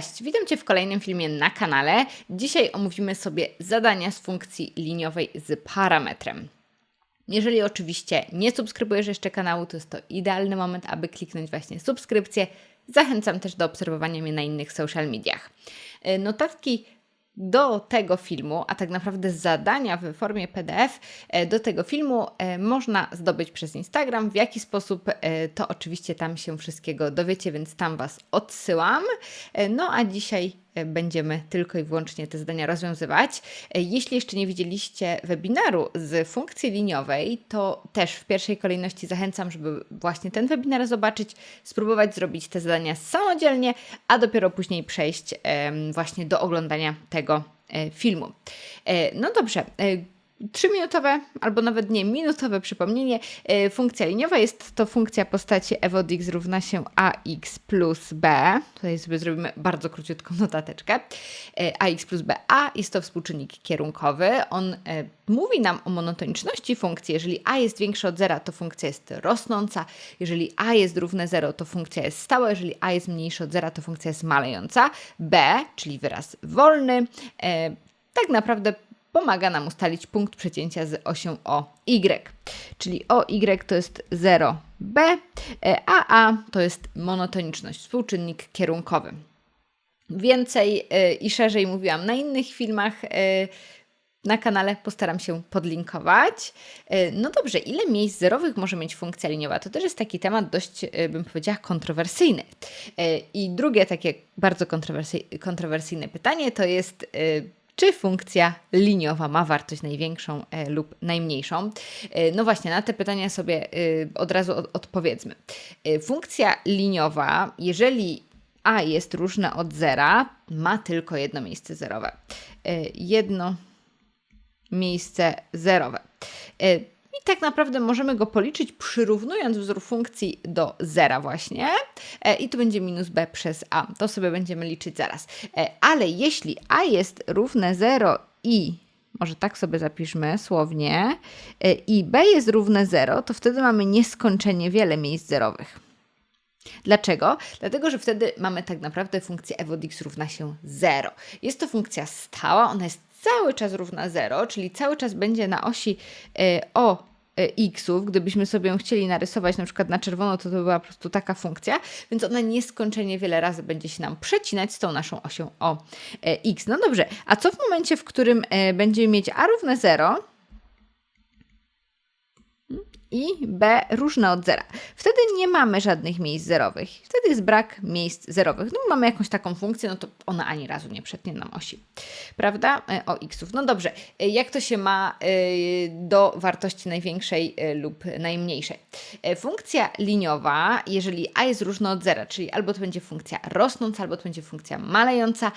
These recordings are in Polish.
Cześć, witam Cię w kolejnym filmie na kanale. Dzisiaj omówimy sobie zadania z funkcji liniowej z parametrem. Jeżeli oczywiście nie subskrybujesz jeszcze kanału, to jest to idealny moment, aby kliknąć właśnie subskrypcję. Zachęcam też do obserwowania mnie na innych social mediach. E, Notatki do tego filmu, a tak naprawdę zadania w formie PDF e, do tego filmu e, można zdobyć przez Instagram. W jaki sposób, e, to oczywiście tam się wszystkiego dowiecie, więc tam Was odsyłam. No a dzisiaj będziemy tylko i wyłącznie te zadania rozwiązywać. E, Jeśli jeszcze nie widzieliście webinaru z funkcji liniowej, to też w pierwszej kolejności zachęcam, żeby właśnie ten webinar zobaczyć, spróbować zrobić te zadania samodzielnie, a dopiero później przejść właśnie do oglądania tego e, filmu. E, No dobrze. Trzyminutowe albo nawet nie minutowe przypomnienie. E, Funkcja liniowa jest to funkcja postaci f x równa się ax plus b. Tutaj sobie zrobimy bardzo króciutką notateczkę. E, ax plus b. a jest to współczynnik kierunkowy. On e, mówi nam o monotoniczności funkcji. Jeżeli a jest większe od zera, to funkcja jest rosnąca. Jeżeli a jest równe 0, to funkcja jest stała. Jeżeli a jest mniejsze od zera, to funkcja jest malejąca. b, czyli wyraz wolny, tak naprawdę pomaga nam ustalić punkt przecięcia z osią OY. Czyli OY to jest 0B, e, a A to jest monotoniczność, współczynnik kierunkowy. Więcej e, i szerzej mówiłam na innych filmach. e, Na kanale postaram się podlinkować. No dobrze, ile miejsc zerowych może mieć funkcja liniowa? To też jest taki temat dość, bym powiedziała, kontrowersyjny. I drugie takie bardzo kontrowersy- kontrowersyjne pytanie to jest, czy funkcja liniowa ma wartość największą e, lub najmniejszą? E, no właśnie, na te pytania sobie e, od razu od, odpowiedzmy. Funkcja liniowa, jeżeli a jest różne od zera, ma tylko jedno miejsce zerowe. Jedno miejsce zerowe. I tak naprawdę możemy go policzyć przyrównując wzór funkcji do zera właśnie. E, I to będzie minus b przez a. To sobie będziemy liczyć zaraz. E, Ale jeśli a jest równe 0 i może tak sobie zapiszmy słownie, e, i b jest równe 0, to wtedy mamy nieskończenie wiele miejsc zerowych. Dlaczego? Dlatego, że wtedy mamy tak naprawdę funkcję f od x równa się 0. Jest to funkcja stała, ona jest cały czas równa 0, czyli cały czas będzie na osi e, o e, xów. Gdybyśmy sobie ją chcieli narysować na przykład na czerwono, to to była po prostu taka funkcja, więc ona nieskończenie wiele razy będzie się nam przecinać z tą naszą osią o e, x. No dobrze, a co w momencie, w którym będziemy mieć a równe 0, i b różne od zera. Wtedy nie mamy żadnych miejsc zerowych. Wtedy jest brak miejsc zerowych. No mamy jakąś taką funkcję, no to ona ani razu nie przetnie nam osi. Prawda? E, O xów. No dobrze. E, Jak to się ma e, do wartości największej lub najmniejszej? Funkcja liniowa, jeżeli a jest różna od zera, czyli albo to będzie funkcja rosnąca, albo to będzie funkcja malejąca,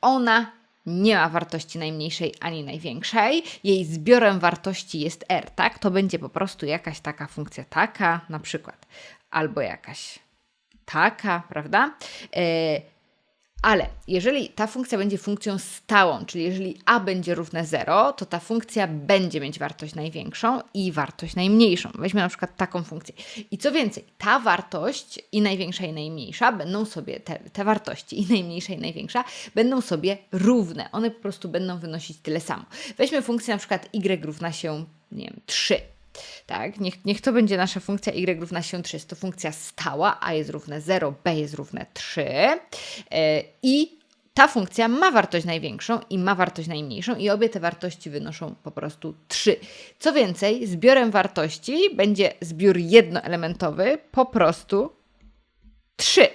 ona nie ma wartości najmniejszej ani największej. Jej zbiorem wartości jest r, tak? To będzie po prostu jakaś taka funkcja taka, na przykład, albo jakaś taka, prawda? E, ale jeżeli ta funkcja będzie funkcją stałą, czyli jeżeli a będzie równe 0, to ta funkcja będzie mieć wartość największą i wartość najmniejszą. Weźmy na przykład taką funkcję. I co więcej, ta wartość i największa i najmniejsza będą sobie, te, te wartości i najmniejsza i największa będą sobie równe. One po prostu będą wynosić tyle samo. Weźmy funkcję na przykład y równa się, nie wiem, 3. Tak, niech, niech to będzie nasza funkcja y równa się 3. Jest to funkcja stała, a jest równe 0, b jest równe 3. Yy, I ta funkcja ma wartość największą i ma wartość najmniejszą, i obie te wartości wynoszą po prostu 3. Co więcej, zbiorem wartości będzie zbiór jednoelementowy, po prostu 3.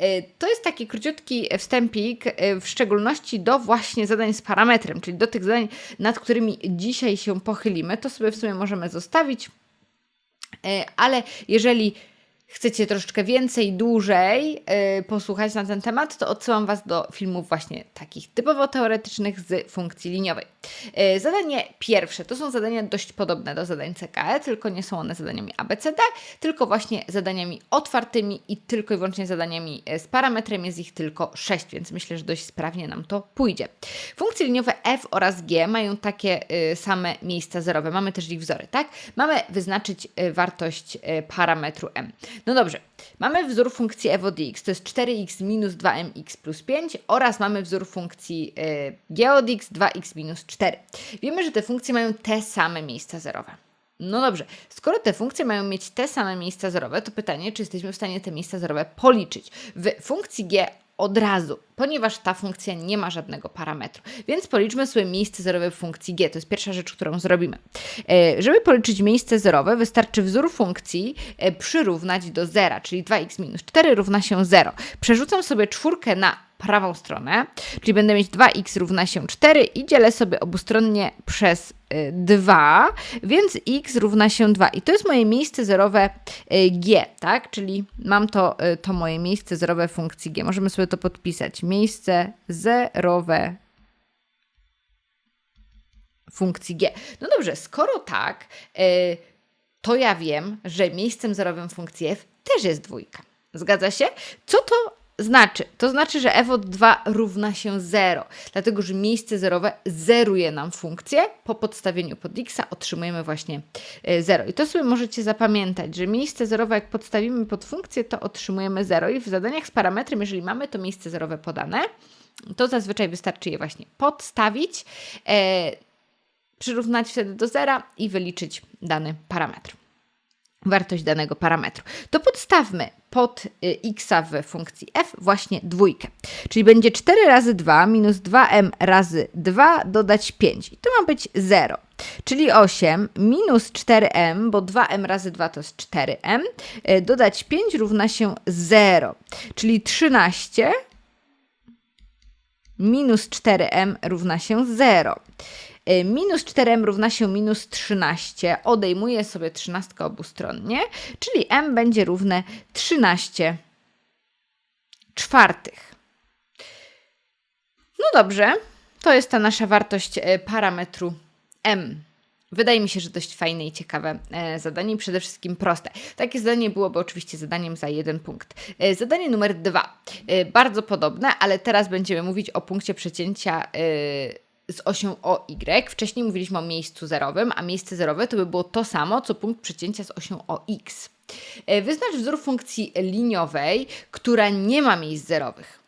Y, To jest taki króciutki wstępik, y, w szczególności do właśnie zadań z parametrem, czyli do tych zadań, nad którymi dzisiaj się pochylimy. To sobie w sumie możemy zostawić, Y, ale jeżeli chcecie troszeczkę więcej, dłużej y, posłuchać na ten temat, to odsyłam Was do filmów właśnie takich typowo teoretycznych z funkcji liniowej. Y, zadanie pierwsze to są zadania dość podobne do zadań CKE, tylko nie są one zadaniami ABCD, tylko właśnie zadaniami otwartymi i tylko i wyłącznie zadaniami y, z parametrem. Jest ich tylko 6, więc myślę, że dość sprawnie nam to pójdzie. Funkcje liniowe f oraz g mają takie same miejsca zerowe. Mamy też ich wzory, tak? Mamy wyznaczyć wartość parametru m. No dobrze, mamy wzór funkcji f od x, to jest 4x minus 2mx plus 5 oraz mamy wzór funkcji y, g od x 2x minus 4. Wiemy, że te funkcje mają te same miejsca zerowe. No dobrze, skoro te funkcje mają mieć te same miejsca zerowe, to pytanie, czy jesteśmy w stanie te miejsca zerowe policzyć. W funkcji g od razu, ponieważ ta funkcja nie ma żadnego parametru. Więc policzmy sobie miejsce zerowe w funkcji g. To jest pierwsza rzecz, którą zrobimy. E, żeby policzyć miejsce zerowe, wystarczy wzór funkcji e, przyrównać do zera, czyli 2x minus 4 równa się 0. Przerzucam sobie czwórkę na prawą stronę, czyli będę mieć 2x równa się 4 i dzielę sobie obustronnie przez 2, y, więc x równa się 2. I to jest moje miejsce zerowe y, g, tak? Czyli mam to, y, to moje miejsce zerowe funkcji g. Możemy sobie to podpisać. Miejsce zerowe funkcji g. No dobrze, skoro tak, to ja wiem, że miejscem zerowym funkcji f też jest dwójka. Zgadza się? Co to znaczy? To znaczy, że f od 2 równa się 0, dlatego że miejsce zerowe zeruje nam funkcję. Po podstawieniu pod x otrzymujemy właśnie 0. E, I to sobie możecie zapamiętać, że miejsce zerowe jak podstawimy pod funkcję, to otrzymujemy 0 i w zadaniach z parametrem, jeżeli mamy to miejsce zerowe podane, to zazwyczaj wystarczy je właśnie podstawić, e, przyrównać wtedy do zera i wyliczyć dany parametr wartość danego parametru. To podstawmy pod y, x w funkcji f właśnie dwójkę. Czyli będzie 4 razy 2 minus 2m razy 2 dodać 5. I to ma być 0. Czyli 8 minus 4m, bo 2m razy 2 to jest 4m, y, dodać 5 równa się 0. Czyli 13 minus 4m równa się 0. Y, minus 4m równa się minus 13. Odejmuję sobie 13 obustronnie, czyli m będzie równe 13 czwartych. No dobrze, to jest ta nasza wartość y, parametru m. Wydaje mi się, że dość fajne i ciekawe e, zadanie i przede wszystkim proste. Takie zadanie byłoby oczywiście zadaniem za jeden punkt. E, zadanie numer dwa. E, bardzo podobne, ale teraz będziemy mówić o punkcie przecięcia z osią OY. Wcześniej mówiliśmy o miejscu zerowym, a miejsce zerowe to by było to samo, co punkt przecięcia z osią OX. E, wyznacz wzór funkcji liniowej, która nie ma miejsc zerowych.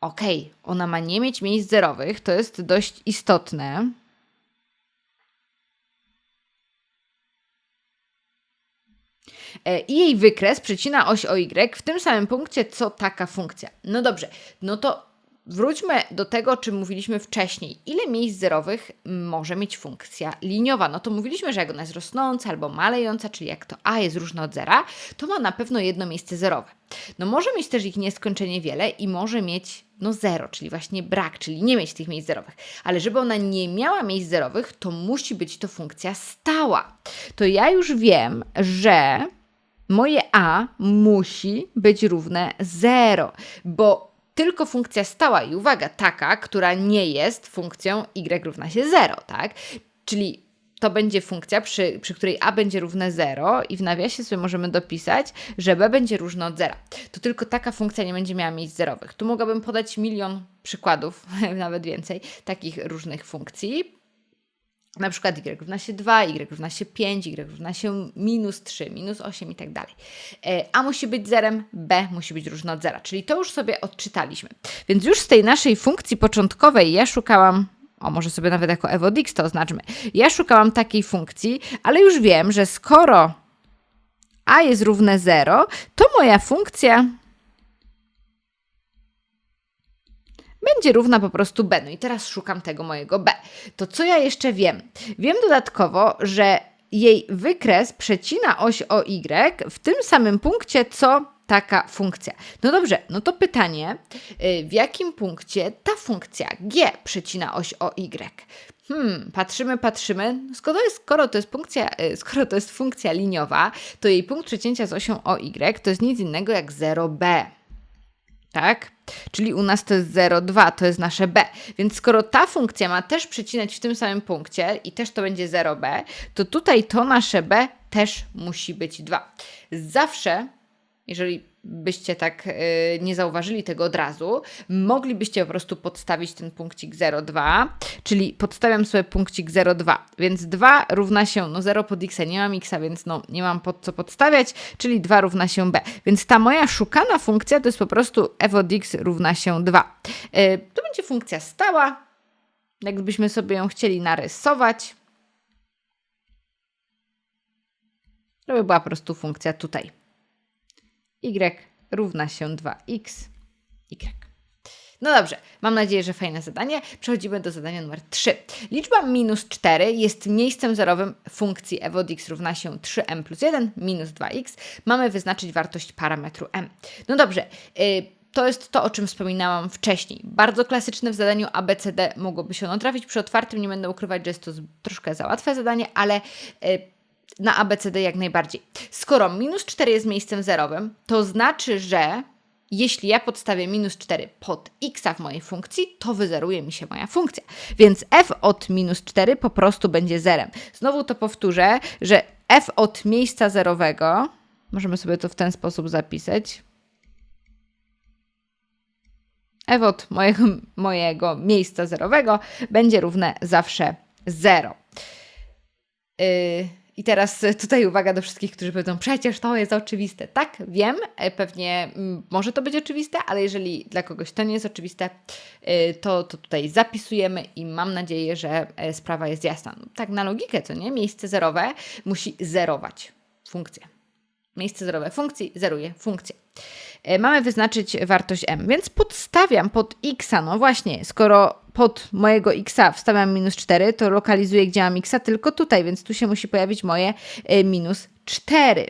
Ok, ona ma nie mieć miejsc zerowych, to jest dość istotne. E, I jej wykres przecina oś OY w tym samym punkcie, co taka funkcja. No dobrze, no to Wróćmy do tego, o czym mówiliśmy wcześniej. Ile miejsc zerowych może mieć funkcja liniowa? No to mówiliśmy, że jak ona jest rosnąca albo malejąca, czyli jak to a jest różne od zera, to ma na pewno jedno miejsce zerowe. No może mieć też ich nieskończenie wiele i może mieć no zero, czyli właśnie brak, czyli nie mieć tych miejsc zerowych. Ale żeby ona nie miała miejsc zerowych, to musi być to funkcja stała. To ja już wiem, że moje a musi być równe 0, bo tylko funkcja stała i uwaga, taka, która nie jest funkcją y równa się 0, tak? Czyli to będzie funkcja, przy, przy której a będzie równe 0 i w nawiasie sobie możemy dopisać, że b będzie różne od 0. To tylko taka funkcja nie będzie miała miejsc zerowych. Tu mogłabym podać milion przykładów, nawet więcej, takich różnych funkcji na przykład y równa się 2, y równa się 5, y równa się minus 3, minus 8 i tak dalej. E, a musi być zerem, b musi być różne od zera, czyli to już sobie odczytaliśmy. Więc już z tej naszej funkcji początkowej ja szukałam o, może sobie nawet jako f od x to oznaczmy. Ja szukałam takiej funkcji, ale już wiem, że skoro a jest równe 0, to moja funkcja będzie równa po prostu b. No i teraz szukam tego mojego b. To co ja jeszcze wiem? Wiem dodatkowo, że jej wykres przecina oś o y w tym samym punkcie, co taka funkcja. No dobrze, no to pytanie, y, w jakim punkcie ta funkcja g przecina oś o y? Hmm, patrzymy, patrzymy. Skoro, jest, skoro, to jest funkcja, y, skoro to jest funkcja liniowa, to jej punkt przecięcia z osią o y to jest nic innego jak 0b tak? Czyli u nas to jest 0,2, to jest nasze b. Więc skoro ta funkcja ma też przecinać w tym samym punkcie i też to będzie 0b, to tutaj to nasze b też musi być 2. Zawsze, jeżeli byście tak y, nie zauważyli tego od razu, moglibyście po prostu podstawić ten punkcik 0,2, czyli podstawiam sobie punkcik 0,2, więc 2 równa się, no 0 pod x, nie mam x, więc no nie mam pod co podstawiać, czyli 2 równa się b. Więc ta moja szukana funkcja to jest po prostu f od x równa się 2. Y, to będzie funkcja stała, jakbyśmy sobie ją chcieli narysować. To by była po prostu funkcja tutaj y równa się 2x, y. No dobrze, mam nadzieję, że fajne zadanie. Przechodzimy do zadania numer 3. Liczba minus 4 jest miejscem zerowym funkcji f od x równa się 3m plus 1 minus 2x. Mamy wyznaczyć wartość parametru m. No dobrze, yy, to jest to, o czym wspominałam wcześniej. Bardzo klasyczne w zadaniu ABCD mogłoby się ono trafić. Przy otwartym nie będę ukrywać, że jest to troszkę za łatwe zadanie, ale yy, na ABCD jak najbardziej. Skoro minus 4 jest miejscem zerowym, to znaczy, że jeśli ja podstawię minus 4 pod x w mojej funkcji, to wyzeruje mi się moja funkcja. Więc f od minus 4 po prostu będzie zerem. Znowu to powtórzę, że f od miejsca zerowego, możemy sobie to w ten sposób zapisać, f od mojego, mojego miejsca zerowego będzie równe zawsze 0. Yy, i teraz tutaj uwaga do wszystkich, którzy powiedzą, przecież to jest oczywiste. Tak, wiem, e, pewnie mm, może to być oczywiste, ale jeżeli dla kogoś to nie jest oczywiste, e, to, to tutaj zapisujemy i mam nadzieję, że e, sprawa jest jasna. No, tak na logikę, co nie? Miejsce zerowe musi zerować funkcję. Miejsce zerowe funkcji zeruje funkcję. Mamy wyznaczyć wartość m, więc podstawiam pod x, no właśnie, skoro pod mojego x wstawiam minus 4, to lokalizuję, gdzie mam x, tylko tutaj, więc tu się musi pojawić moje y, minus 4.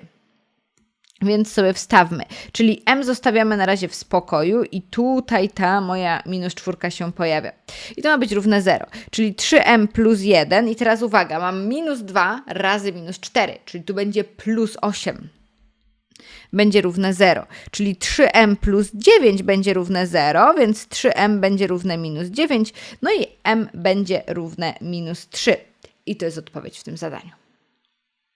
Więc sobie wstawmy. Czyli m zostawiamy na razie w spokoju i tutaj ta moja minus czwórka się pojawia. I to ma być równe 0. Czyli 3m plus 1 i teraz uwaga, mam minus 2 razy minus 4, czyli tu będzie plus 8 będzie równe 0. Czyli 3m plus 9 będzie równe 0, więc 3m będzie równe minus 9, no i m będzie równe minus 3. I to jest odpowiedź w tym zadaniu.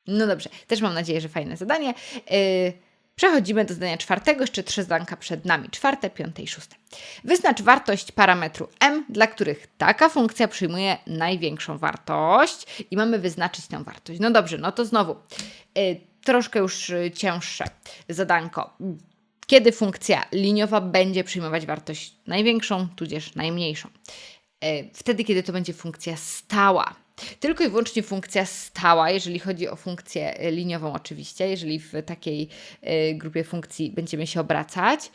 No dobrze, też mam nadzieję, że fajne zadanie. Yy, przechodzimy do zadania czwartego, jeszcze trzy zadanka przed nami. Czwarte, piąte i szóste. Wyznacz wartość parametru m, dla których taka funkcja przyjmuje największą wartość i mamy wyznaczyć tę wartość. No dobrze, no to znowu. Yy, troszkę już y, cięższe zadanko. Kiedy funkcja liniowa będzie przyjmować wartość największą, tudzież najmniejszą? E, wtedy, kiedy to będzie funkcja stała. Tylko i wyłącznie funkcja stała, jeżeli chodzi o funkcję y, liniową, oczywiście, jeżeli w takiej y, grupie funkcji będziemy się obracać,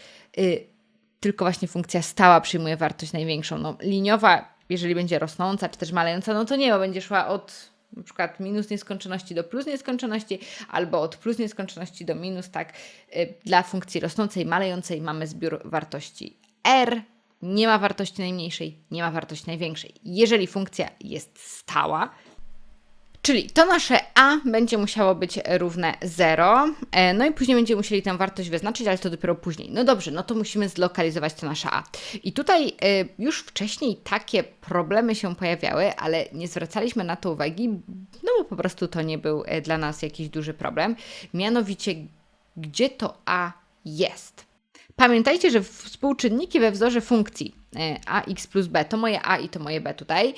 tylko właśnie funkcja stała przyjmuje wartość największą. No, liniowa, jeżeli będzie rosnąca czy też malejąca, no to nie, bo będzie szła od na przykład minus nieskończoności do plus nieskończoności, albo od plus nieskończoności do minus, tak. Y, dla funkcji rosnącej, malejącej mamy zbiór wartości r, nie ma wartości najmniejszej, nie ma wartości największej. Jeżeli funkcja jest stała, Czyli to nasze a będzie musiało być równe 0, e, no i później będziemy musieli tę wartość wyznaczyć, ale to dopiero później. No dobrze, no to musimy zlokalizować to nasze a. I tutaj e, już wcześniej takie problemy się pojawiały, ale nie zwracaliśmy na to uwagi, no bo po prostu to nie był e, dla nas jakiś duży problem. Mianowicie, gdzie to a jest? Pamiętajcie, że współczynniki we wzorze funkcji ax plus b to moje a i to moje b tutaj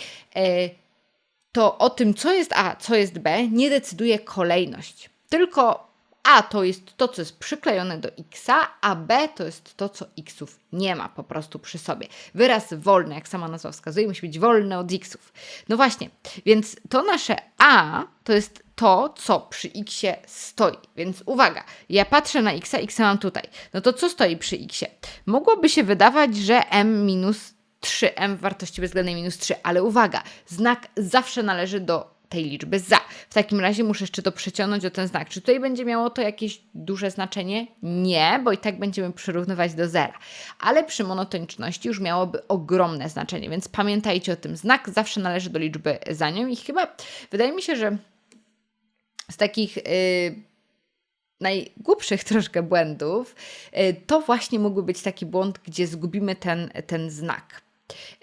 to o tym, co jest A, co jest B, nie decyduje kolejność. Tylko A to jest to, co jest przyklejone do X, a B to jest to, co Xów nie ma po prostu przy sobie. Wyraz wolny, jak sama nazwa wskazuje, musi być wolny od Xów. No właśnie, więc to nasze A to jest to, co przy X stoi. Więc uwaga, ja patrzę na X, X mam tutaj. No to co stoi przy X? Mogłoby się wydawać, że M minus 3m w wartości bezwzględnej minus 3, ale uwaga, znak zawsze należy do tej liczby za. W takim razie muszę jeszcze to przeciągnąć o ten znak. Czy tutaj będzie miało to jakieś duże znaczenie? Nie, bo i tak będziemy przyrównywać do zera. Ale przy monotoniczności już miałoby ogromne znaczenie, więc pamiętajcie o tym. Znak zawsze należy do liczby za nią i chyba wydaje mi się, że z takich... Yy, najgłupszych troszkę błędów, yy, to właśnie mógłby być taki błąd, gdzie zgubimy ten, ten znak.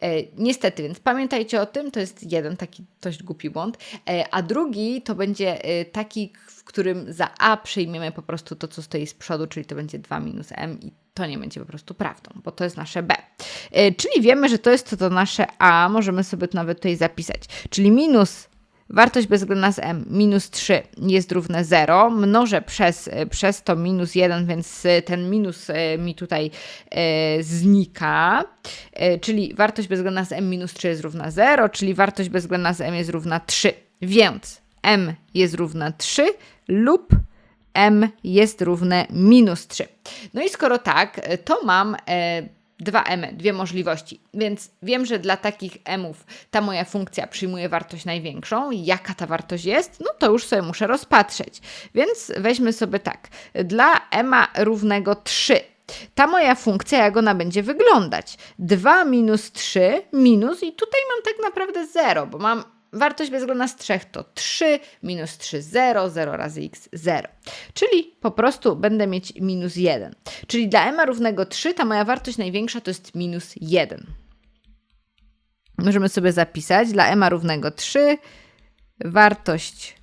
E, niestety, więc pamiętajcie o tym, to jest jeden taki dość głupi błąd, e, a drugi to będzie e, taki, w którym za a przyjmiemy po prostu to, co stoi z przodu, czyli to będzie 2 minus m i to nie będzie po prostu prawdą, bo to jest nasze b. Czyli wiemy, że to jest to, to nasze a, możemy sobie to nawet tutaj zapisać, czyli minus Wartość bezwzględna z m minus 3 jest równe 0. Mnożę przez, przez to minus 1, więc ten minus e, mi tutaj e, znika. E, czyli wartość bezwzględna z m minus 3 jest równa 0, czyli wartość bezwzględna z m jest równa 3. Więc m jest równa 3 lub m jest równe minus 3. No i skoro tak, to mam dwa m, dwie możliwości. Więc wiem, że dla takich mów ta moja funkcja przyjmuje wartość największą. Jaka ta wartość jest? No to już sobie muszę rozpatrzeć. Więc weźmy sobie tak. Dla m równego 3 ta moja funkcja, jak ona będzie wyglądać? 2 minus 3 minus i tutaj mam tak naprawdę 0, bo mam Wartość bezwzględna z 3 to 3, minus 3, 0, 0 razy x, 0. Czyli po prostu będę mieć minus 1. Czyli dla m równego 3 ta moja wartość największa to jest minus 1. Możemy sobie zapisać dla m równego 3 wartość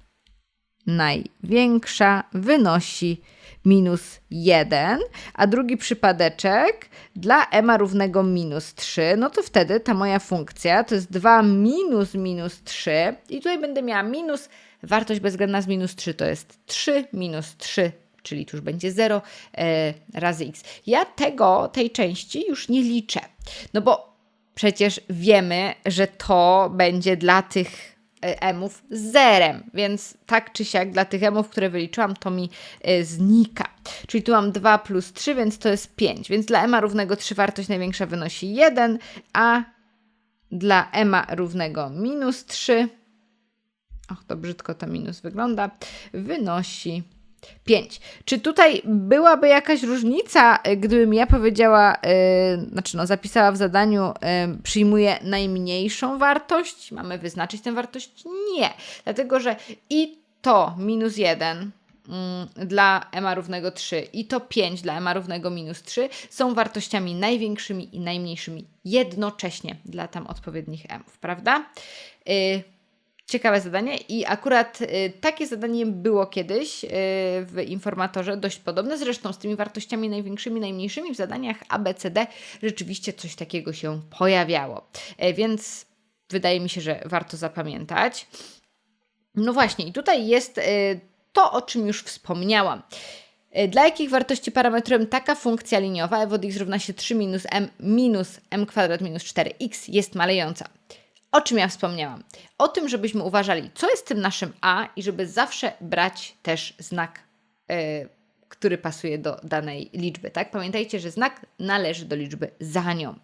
największa wynosi minus 1, a drugi przypadeczek dla m równego minus 3, no to wtedy ta moja funkcja to jest 2 minus minus 3 i tutaj będę miała minus, wartość bezwzględna z minus 3 to jest 3 minus 3 czyli tu już będzie 0 e, razy x. Ja tego, tej części już nie liczę, no bo przecież wiemy, że to będzie dla tych emów z zerem, więc tak czy siak dla tych emów, które wyliczyłam, to mi e, znika. Czyli tu mam 2 plus 3, więc to jest 5. Więc dla ema równego 3 wartość największa wynosi 1, a dla ema równego minus 3, och, to brzydko to minus wygląda, wynosi 5. Czy tutaj byłaby jakaś różnica, e, gdybym ja powiedziała, yy, znaczy no, zapisała w zadaniu, yy, przyjmuje najmniejszą wartość? Mamy wyznaczyć tę wartość? Nie, dlatego że i to minus 1 yy, dla m równego 3 i to 5 dla m równego minus 3 są wartościami największymi i najmniejszymi jednocześnie dla tam odpowiednich m, prawda? Yy, ciekawe zadanie i akurat y, takie zadanie było kiedyś y, w informatorze, dość podobne zresztą z tymi wartościami największymi, najmniejszymi w zadaniach ABCD rzeczywiście coś takiego się pojawiało. E, więc wydaje mi się, że warto zapamiętać. No właśnie, i tutaj jest y, to, o czym już wspomniałam. E, dla jakich wartości parametrem taka funkcja liniowa f od x równa się 3 minus m minus m kwadrat minus 4x jest malejąca? O czym ja wspomniałam? O tym, żebyśmy uważali, co jest tym naszym A i żeby zawsze brać też znak, yy, który pasuje do danej liczby. Tak? Pamiętajcie, że znak należy do liczby za nią.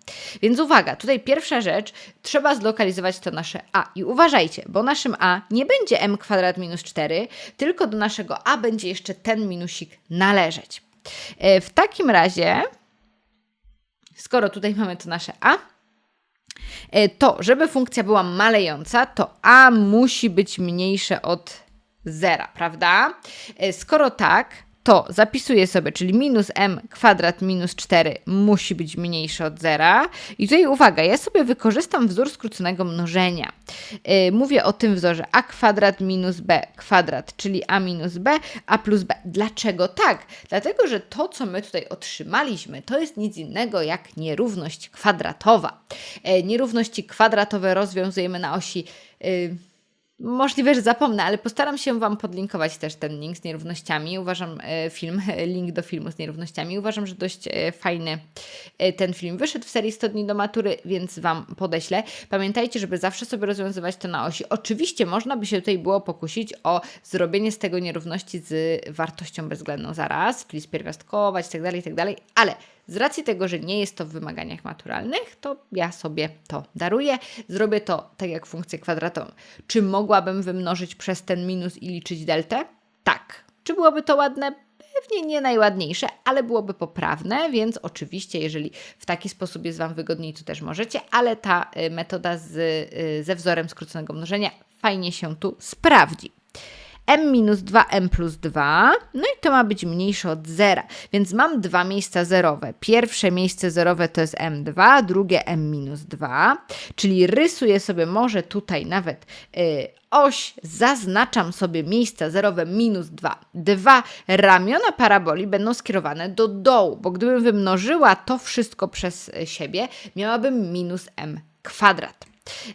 Więc uwaga, tutaj pierwsza rzecz, trzeba zlokalizować to nasze A. I uważajcie, bo naszym A nie będzie m kwadrat minus 4, tylko do naszego A będzie jeszcze ten minusik należeć. Yy, w takim razie, skoro tutaj mamy to nasze A, to, żeby funkcja była malejąca, to a musi być mniejsze od zera, prawda? E, skoro tak, to zapisuję sobie, czyli minus m kwadrat minus 4 musi być mniejsze od zera. I tutaj uwaga, ja sobie wykorzystam wzór skróconego mnożenia. Yy, mówię o tym wzorze a kwadrat minus b kwadrat, czyli a minus b, a plus b. Dlaczego tak? Dlatego, że to, co my tutaj otrzymaliśmy, to jest nic innego jak nierówność kwadratowa. Yy, nierówności kwadratowe rozwiązujemy na osi yy, Możliwe, że zapomnę, ale postaram się Wam podlinkować też ten link z nierównościami. Uważam e, film, link do filmu z nierównościami. Uważam, że dość e, fajny e, ten film wyszedł w serii 100 dni do matury, więc Wam podeślę. Pamiętajcie, żeby zawsze sobie rozwiązywać to na osi. Oczywiście można by się tutaj było pokusić o zrobienie z tego nierówności z wartością bezwzględną zaraz, czyli spierwiastkować itd., tak itd., tak ale z racji tego, że nie jest to w wymaganiach maturalnych, to ja sobie to daruję. Zrobię to tak jak funkcję kwadratową. Czy mogłabym wymnożyć przez ten minus i liczyć deltę? Tak. Czy byłoby to ładne? Pewnie nie najładniejsze, ale byłoby poprawne, więc oczywiście, jeżeli w taki sposób jest Wam wygodniej, to też możecie, ale ta y, metoda z, y, ze wzorem skróconego mnożenia fajnie się tu sprawdzi. M minus 2, m plus 2, no i to ma być mniejsze od zera, więc mam dwa miejsca zerowe. Pierwsze miejsce zerowe to jest m2, drugie m minus 2, czyli rysuję sobie może tutaj nawet y, oś, zaznaczam sobie miejsca zerowe minus 2. Dwa ramiona paraboli będą skierowane do dołu, bo gdybym wymnożyła to wszystko przez siebie, miałabym minus m kwadrat.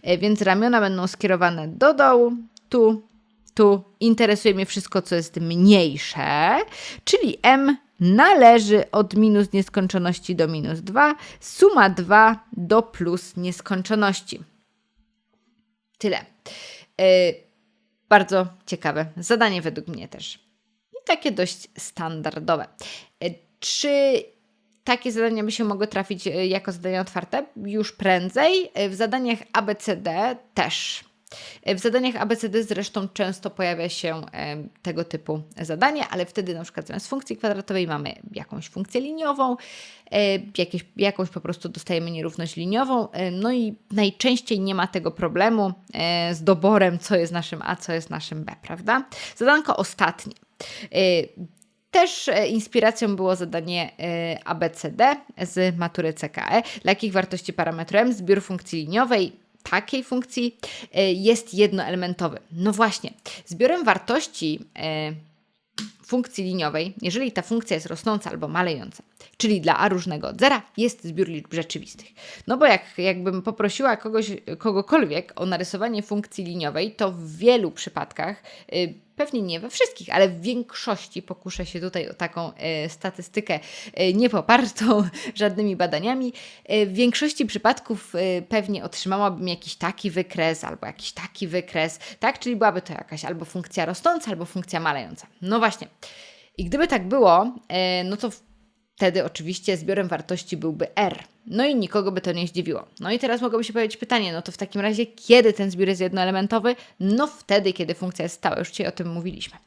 E, Więc ramiona będą skierowane do dołu, tu, tu. Interesuje mnie wszystko, co jest mniejsze, czyli m należy od minus nieskończoności do minus 2, suma 2 do plus nieskończoności. Tyle. E, bardzo ciekawe zadanie według mnie też. I takie dość standardowe. E, Czy takie zadania by się mogły trafić e, jako zadania otwarte? Już prędzej. E, W zadaniach ABCD też. W zadaniach ABCD zresztą często pojawia się tego typu zadanie, ale wtedy na przykład zamiast funkcji kwadratowej mamy jakąś funkcję liniową, jakieś, jakąś po prostu dostajemy nierówność liniową, no i najczęściej nie ma tego problemu z doborem, co jest naszym A, co jest naszym B, prawda? Zadanko ostatnie. E, też e, inspiracją było zadanie e, ABCD z matury CKE. Dla jakich wartości parametru m zbiór funkcji liniowej takiej funkcji e, jest jednoelementowy? No właśnie, zbiorem wartości e, funkcji liniowej, jeżeli ta funkcja jest rosnąca albo malejąca, czyli dla a różnego od zera, jest zbiór liczb rzeczywistych. No bo jak, jakbym poprosiła kogoś, kogokolwiek o narysowanie funkcji liniowej, to w wielu przypadkach, y, pewnie nie we wszystkich, ale w większości pokuszę się tutaj o taką e, statystykę e, niepopartą żadnymi badaniami. W większości przypadków pewnie otrzymałabym jakiś taki wykres albo jakiś taki wykres, tak? Czyli byłaby to jakaś albo funkcja rosnąca, albo funkcja malejąca. No właśnie. I gdyby tak było, no to wtedy oczywiście zbiorem wartości byłby R. No i nikogo by to nie zdziwiło. No i teraz mogłoby się pojawić pytanie, no to w takim razie kiedy ten zbiór jest jednoelementowy? No wtedy, kiedy funkcja jest stała. Już dzisiaj o tym mówiliśmy.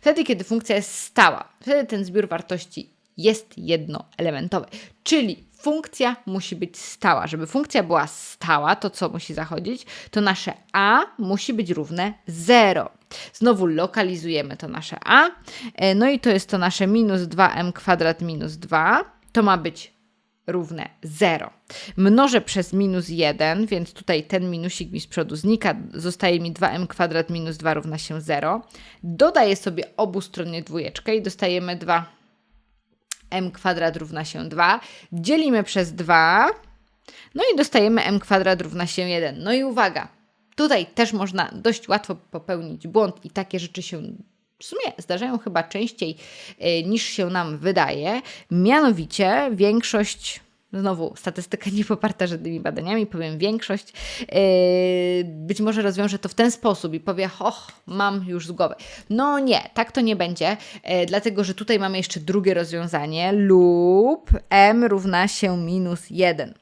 Wtedy, kiedy funkcja jest stała. Wtedy ten zbiór wartości jest jednoelementowy. Czyli funkcja musi być stała. Żeby funkcja była stała, to co musi zachodzić? To nasze a musi być równe 0. Znowu lokalizujemy to nasze a. E, No i to jest to nasze minus 2m kwadrat minus 2. To ma być równe 0. Mnożę przez minus 1, więc tutaj ten minusik mi z przodu znika. Zostaje mi 2m kwadrat minus 2 równa się 0. Dodaję sobie obustronnie dwójeczkę i dostajemy 2 m kwadrat równa się 2. Dzielimy przez 2. No i dostajemy m kwadrat równa się 1. No i uwaga, tutaj też można dość łatwo popełnić błąd i takie rzeczy się w sumie zdarzają chyba częściej y, niż się nam wydaje. Mianowicie większość, znowu statystyka nie poparta żadnymi badaniami, powiem większość, yy, być może rozwiąże to w ten sposób i powie, och, mam już z głowy. No nie, tak to nie będzie, yy, dlatego że tutaj mamy jeszcze drugie rozwiązanie lub m równa się minus 1.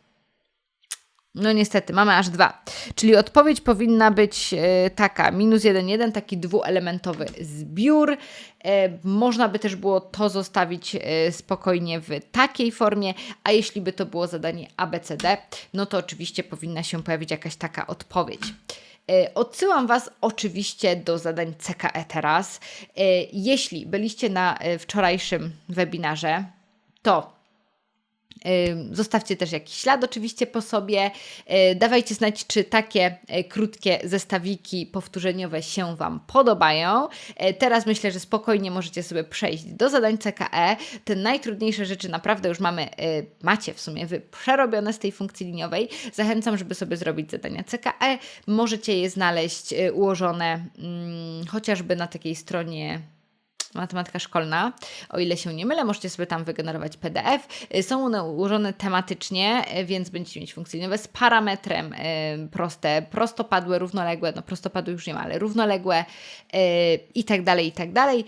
No niestety, mamy aż dwa. Czyli odpowiedź powinna być e, taka, minus 1, 1, taki dwuelementowy zbiór. E, można by też było to zostawić e, spokojnie w takiej formie, a jeśli by to było zadanie ABCD, no to oczywiście powinna się pojawić jakaś taka odpowiedź. Odsyłam Was oczywiście do zadań CKE teraz. Jeśli byliście na wczorajszym webinarze, to Zostawcie też jakiś ślad oczywiście po sobie. Yy, Dawajcie znać, czy takie yy, krótkie zestawiki powtórzeniowe się Wam podobają. Yy, Teraz myślę, że spokojnie możecie sobie przejść do zadań CKE. Te najtrudniejsze rzeczy naprawdę już mamy, yy, macie w sumie wy przerobione z tej funkcji liniowej. Zachęcam, żeby sobie zrobić zadania CKE. Możecie je znaleźć ułożone mm, chociażby na takiej stronie matematyka szkolna, o ile się nie mylę, możecie sobie tam wygenerować PDF. Y, Są one ułożone tematycznie, y, więc będziecie mieć funkcje liniowe z parametrem y, proste, prostopadłe, równoległe, no prostopadłe już nie ma, ale równoległe i tak dalej, i tak dalej.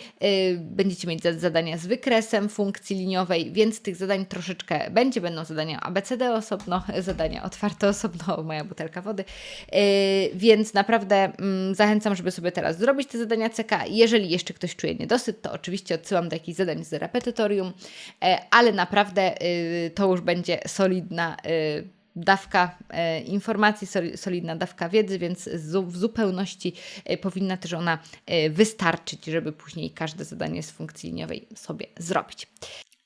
Będziecie mieć za- zadania z wykresem funkcji liniowej, więc tych zadań troszeczkę będzie. Będą zadania ABCD osobno, zadania otwarte osobno, moja butelka wody. Więc naprawdę mm, zachęcam, żeby sobie teraz zrobić te zadania CK. Jeżeli jeszcze ktoś czuje niedosyt, to oczywiście odsyłam do jakichś zadań z repetytorium, e, ale naprawdę y, to już będzie solidna y, dawka e, informacji, soli- solidna dawka wiedzy, więc w zupełności e, powinna też ona wystarczyć, żeby później każde zadanie z funkcji liniowej sobie zrobić.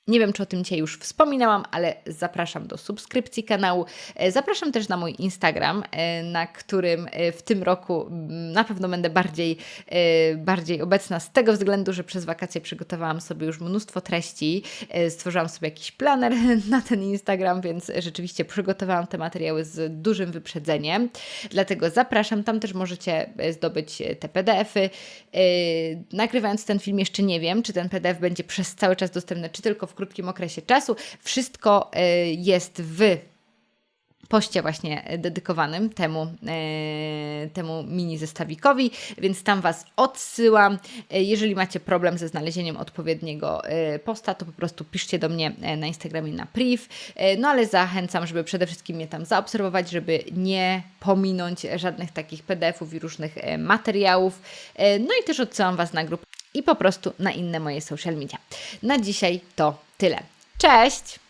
Nie wiem, czy o tym dzisiaj już wspominałam, ale zapraszam do subskrypcji kanału. E, Zapraszam też na mój Instagram, e, na którym e, w tym roku mm, na pewno będę bardziej, bardziej obecna z tego względu, że przez wakacje przygotowałam sobie już mnóstwo treści. Stworzyłam sobie jakiś planer na ten Instagram, więc rzeczywiście przygotowałam te materiały z dużym wyprzedzeniem. Dlatego zapraszam, tam też możecie zdobyć te PDF-y. Nagrywając ten film jeszcze nie wiem, czy ten PDF będzie przez cały czas dostępny, czy tylko w krótkim okresie czasu. Wszystko e, jest w poście właśnie dedykowanym temu, e, temu mini zestawikowi, więc tam Was odsyłam. E, Jeżeli macie problem ze znalezieniem odpowiedniego e, posta, to po prostu piszcie do mnie na Instagramie na priv. No ale zachęcam, żeby przede wszystkim mnie tam zaobserwować, żeby nie pominąć żadnych takich PDF-ów i różnych materiałów. No i też odsyłam Was na grupę i po prostu na inne moje social media. Na dzisiaj to tyle. Cześć!